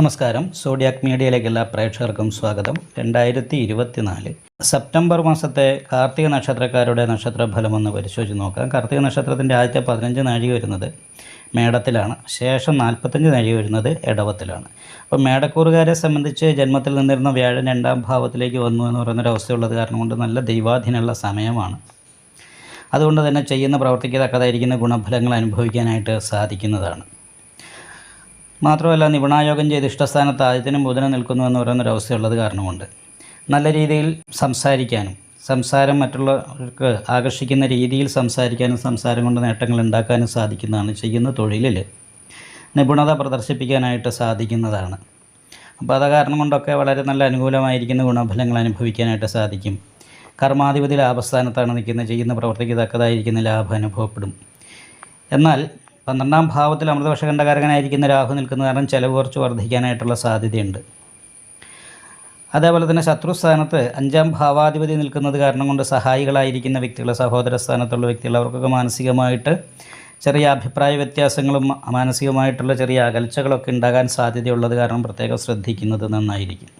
നമസ്കാരം. സോഡിയാക് മീഡിയയിലേക്ക് എല്ലാ പ്രേക്ഷകർക്കും സ്വാഗതം. രണ്ടായിരത്തി ഇരുപത്തിനാല് സെപ്റ്റംബർ മാസത്തെ കാർത്തിക നക്ഷത്രക്കാരുടെ നക്ഷത്രഫലം ഒന്ന് പരിശോധിച്ച് നോക്കാം. കാർത്തിക നക്ഷത്രത്തിന്റെ ആദ്യത്തെ പതിനഞ്ച് നാഴിക വരുന്നത് മേടത്തിലാണ്. ശേഷം നാൽപ്പത്തഞ്ച് നാഴിക വരുന്നത് ഇടവത്തിലാണ് അപ്പോൾ മേടക്കൂറുകാരെ സംബന്ധിച്ച് ജന്മത്തിൽ നിന്നിരുന്ന വ്യാഴൻ രണ്ടാം ഭാവത്തിലേക്ക് വന്നു എന്ന് പറയുന്നൊരവസ്ഥയുള്ളത് കാരണം കൊണ്ട് നല്ല ദൈവാധീനമുള്ള സമയമാണ്. അതുകൊണ്ട് തന്നെ ചെയ്യുന്ന പ്രവർത്തിക്ക് തക്കതായിരിക്കുന്ന ഗുണഫലങ്ങൾ അനുഭവിക്കാനായിട്ട് സാധിക്കുന്നതാണ്. മാത്രമല്ല നിപുണായോഗം ചെയ്ത് ഇഷ്ടസ്ഥാനത്ത് ആദ്യത്തിനും ബുധനും നിൽക്കുന്നു എന്ന് പറയുന്നൊരവസ്ഥയുള്ളത് കാരണമുണ്ട്. നല്ല രീതിയിൽ സംസാരിക്കാനും സംസാരം മറ്റുള്ളവർക്ക് ആകർഷിക്കുന്ന രീതിയിൽ സംസാരിക്കാനും സംസാരം കൊണ്ട് നേട്ടങ്ങൾ ഉണ്ടാക്കാനും സാധിക്കുന്നതാണ് ചെയ്യുന്ന തൊഴിലിൽ നിപുണത പ്രദർശിപ്പിക്കാനായിട്ട് സാധിക്കുന്നതാണ്. അപ്പോൾ അത് കാരണം കൊണ്ടൊക്കെ വളരെ നല്ല അനുകൂലമായിരിക്കുന്ന ഗുണഫലങ്ങൾ അനുഭവിക്കാനായിട്ട് സാധിക്കും. കർമാധിപതി ലാഭസ്ഥാനത്താണ് നിൽക്കുന്നത് ചെയ്യുന്ന പ്രവർത്തിക്ക് തക്കതായിരിക്കുന്ന ലാഭം അനുഭവപ്പെടും. എന്നാൽ പന്ത്രണ്ടാം ഭാവത്തിൽ അമൃതവർഷകണ്ഠകാരകനായിരിക്കുന്ന രാഹു നിൽക്കുന്ന കാരണം ചിലവ് കുറച്ച് വർദ്ധിക്കാനായിട്ടുള്ള സാധ്യതയുണ്ട്. അതേപോലെ തന്നെ ശത്രുസ്ഥാനത്ത് അഞ്ചാം ഭാവാധിപതി നിൽക്കുന്നത് കാരണം കൊണ്ട് സഹായികളായിരിക്കുന്ന വ്യക്തികൾ സഹോദര സ്ഥാനത്തുള്ള വ്യക്തികൾ അവർക്കൊക്കെ മാനസികമായിട്ട് ചെറിയ അഭിപ്രായ വ്യത്യാസങ്ങളും മാനസികമായിട്ടുള്ള ചെറിയ അകൽച്ചകളൊക്കെ ഉണ്ടാകാൻ സാധ്യതയുള്ളത് കാരണം പ്രത്യേകം ശ്രദ്ധിക്കുന്നത് നന്നായിരിക്കും.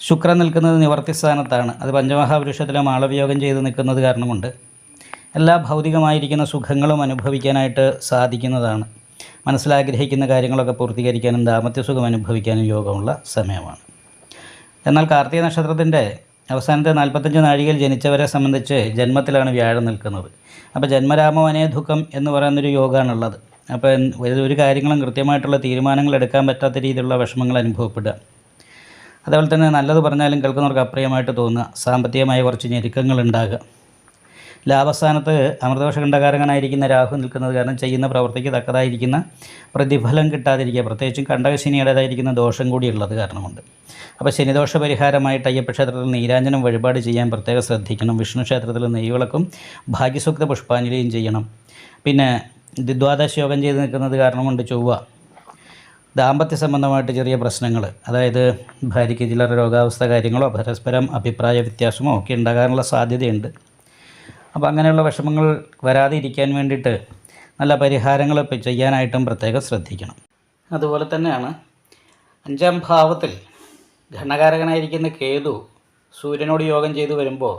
ശുക്രൻ നിൽക്കുന്നത് നിവർത്തി സ്ഥാനത്താണ്. അത് പഞ്ചമഹാപുരുഷത്തിലെ മാളവിയോഗം ചെയ്ത് നിൽക്കുന്നത് കാരണം കൊണ്ട് എല്ലാ ഭൗതികമായിരിക്കുന്ന സുഖങ്ങളും അനുഭവിക്കാനായിട്ട് സാധിക്കുന്നതാണ്. മനസ്സിലാഗ്രഹിക്കുന്ന കാര്യങ്ങളൊക്കെ പൂർത്തീകരിക്കാനും ദാമ്പത്യസുഖം അനുഭവിക്കാനും യോഗമുള്ള സമയമാണ്. എന്നാൽ കാർത്തിക നക്ഷത്രത്തിന്റെ അവസാനത്തെ നാൽപ്പത്തഞ്ച് നാഴികയിൽ ജനിച്ചവരെ സംബന്ധിച്ച് ജന്മത്തിലാണ് വ്യാഴം നിൽക്കുന്നത്. അപ്പോൾ ജന്മരാമവനേ ദുഃഖം എന്ന് പറയുന്നൊരു യോഗമാണുള്ളത് അപ്പോൾ ഒരു- കാര്യങ്ങളും കൃത്യമായിട്ടുള്ള തീരുമാനങ്ങൾ എടുക്കാൻ പറ്റാത്ത രീതിയിലുള്ള വിഷമങ്ങൾ അനുഭവപ്പെടുക. അതേപോലെ തന്നെ നല്ലത് പറഞ്ഞാലും കേൾക്കുന്നവർക്ക് അപ്രിയമായിട്ട് തോന്നുക. സാമ്പത്തികമായ കുറച്ച് ഞെരുക്കങ്ങൾ ഉണ്ടാകുക. ലാഭസ്ഥാനത്ത് അമൃതവർഷകണ്ഠകാരകനായിരിക്കുന്ന രാഹു നിൽക്കുന്നത് കാരണം ചെയ്യുന്ന പ്രവൃത്തിക്ക് തക്കതായിരിക്കുന്ന പ്രതിഫലം കിട്ടാതിരിക്കുക. പ്രത്യേകിച്ചും കണ്ടകശനിയുടേതായിരിക്കുന്ന ദോഷം കൂടിയുള്ളത് കാരണമുണ്ട്. അപ്പോൾ ശനിദോഷ പരിഹാരമായിട്ട് അയ്യപ്പക്ഷേത്രത്തിൽ നീരാഞ്ജനം വഴിപാട് ചെയ്യാൻ പ്രത്യേകം ശ്രദ്ധിക്കണം. വിഷ്ണു ക്ഷേത്രത്തിൽ നെയ്വിളക്കും ഭാഗ്യസൂക്ത പുഷ്പാഞ്ജലിയും ചെയ്യണം. പിന്നെ ദ്വാദശ യോഗം ചെയ്ത് നിൽക്കുന്നത് കാരണം കൊണ്ട് ചൊവ്വ. ദാമ്പത്യ സംബന്ധമായിട്ട് ചെറിയ പ്രശ്നങ്ങൾ. അതായത് ഭാര്യയ്ക്ക് ചില രോഗാവസ്ഥ കാര്യങ്ങളോ പരസ്പരം അഭിപ്രായ വ്യത്യാസമോ ഒക്കെ ഉണ്ടാകാനുള്ള സാധ്യതയുണ്ട്. അപ്പോൾ അങ്ങനെയുള്ള വിഷമങ്ങൾ വരാതെ ഇരിക്കാൻ വേണ്ടിയിട്ട് നല്ല പരിഹാരങ്ങൾ ചെയ്യാനായിട്ടും പ്രത്യേകം ശ്രദ്ധിക്കണം. അതുപോലെ തന്നെയാണ് അഞ്ചാം ഭാവത്തിൽ ഘണകാരകനായിരിക്കുന്ന കേതു സൂര്യനോട് യോഗം ചെയ്തു വരുമ്പോൾ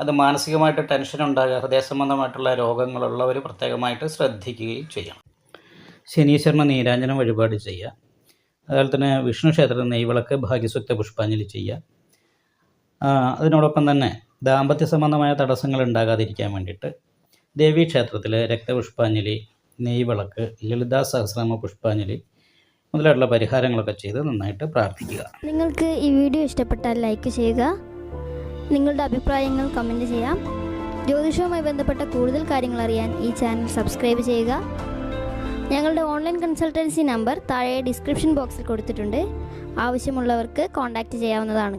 അത് മാനസികമായിട്ട് ടെൻഷൻ ഉണ്ടാകുക ഹൃദയ സംബന്ധമായിട്ടുള്ള രോഗങ്ങളുള്ളവർ പ്രത്യേകമായിട്ട് ശ്രദ്ധിക്കുകയും ചെയ്യണം. ശനീശ്വരന് നീരാഞ്ജനം വഴിപാട് ചെയ്യുക. അതുപോലെ തന്നെ വിഷ്ണു ക്ഷേത്രത്തിൽ നെയ്വിളക്ക് ഭാഗ്യസുക്ത പുഷ്പാഞ്ജലി ചെയ്യുക. അതിനോടൊപ്പം തന്നെ ദാമ്പത്യ സംബന്ധമായ തടസ്സങ്ങൾ ഉണ്ടാകാതിരിക്കാൻ വേണ്ടിയിട്ട് ദേവീ ക്ഷേത്രത്തിൽ രക്തപുഷ്പാഞ്ജലി നെയ്വിളക്ക് ലളിതാ സഹസ്രനാമ പുഷ്പാഞ്ജലി മുതലായിട്ടുള്ള പരിഹാരങ്ങളൊക്കെ ചെയ്ത് നന്നായിട്ട് പ്രാർത്ഥിക്കുക. നിങ്ങൾക്ക് ഈ വീഡിയോ ഇഷ്ടപ്പെട്ടാൽ ലൈക്ക് ചെയ്യുക. നിങ്ങളുടെ അഭിപ്രായങ്ങൾ കമന്റ് ചെയ്യാം. ജ്യോതിഷവുമായി ബന്ധപ്പെട്ട കൂടുതൽ കാര്യങ്ങൾ അറിയാൻ ഈ ചാനൽ സബ്സ്ക്രൈബ് ചെയ്യുക. ഞങ്ങളുടെ ഓൺലൈൻ കൺസൾട്ടൻസി നമ്പർ താഴെ ഡിസ്ക്രിപ്ഷൻ ബോക്സിൽ കൊടുത്തിട്ടുണ്ട്. ആവശ്യമുള്ളവർക്ക് കോൺടാക്റ്റ് ചെയ്യാവുന്നതാണ്.